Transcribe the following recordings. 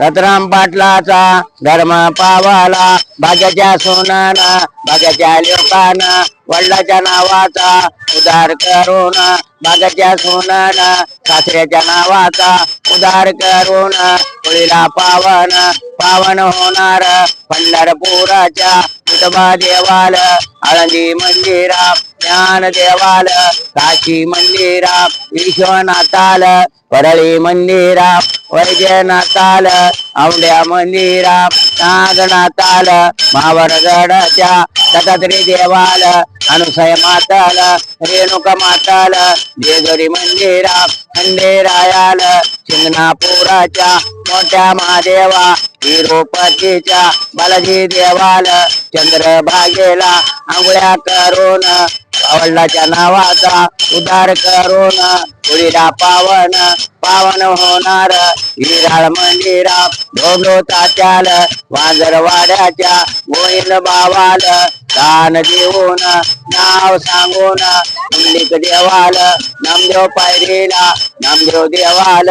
दत्तराम पाटलाचा धर्म पावाला भाग्याच्या सोनाना भाग्याच्या लोकांना वडिलाच्या नावाचा उदार करून भाग्याच्या सोनाना सासऱ्याच्या नावाचा उदार करून होळीला पावन पावन होणार. पंढरपुराच्या विठोबा देवाल आळंदी मंदिरा ज्ञान देवाल काशी मंदिरा विश्वनाथाल परळी मंदिरा वैजनाथाल औंड्या मंदिरा नागनाथाल मावरगडच्या दत्तात्रय देवाल अनुसय माताल रेणुका माताल जेजुरी मंदिरा खंडेरायाल शिंगणापुराच्या मोठ्या महादेवा तिरुपतीच्या बालाजी देवाल चंद्रभागेला आंघोळ्या करून वडिलाच्या नावाचा उद्धार करून होळीला पावन पावन होणार. हिराळ मंदिरा ढोबलो तात्याल वांजरवाड्याच्या गोविंद बावाल दान देऊन नाव सांगून पुंडलिक देवाल. नामदेव पायरीला नामदेव देवाल.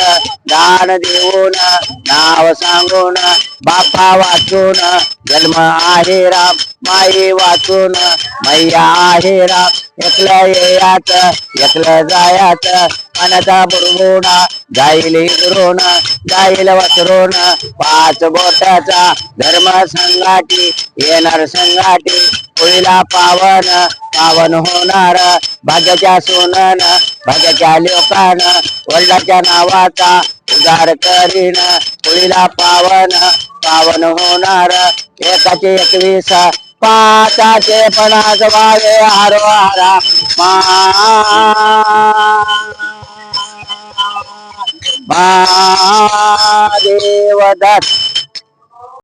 दान देऊन नाव सांगून बापा वाचून. जन्म आहे राम माई वाचून. मैया आहे राम एकलं येयात एकलं जायात. अनता बुरगुणा जाईल इकडून जाईल वसरून. पाच बोटाचा धर्म संघाटी येणार संघाटी. होईला पावन पावन होणार. भाग्याच्या सोनन भाग्याच्या लोकान. वडिलाच्या नावाचा उदार करीन. होळीला पावन पावन होणार. एकाचे एकवीस પાતા છે પણ આગવાડે હારો હારા મહાદેવ દત્ત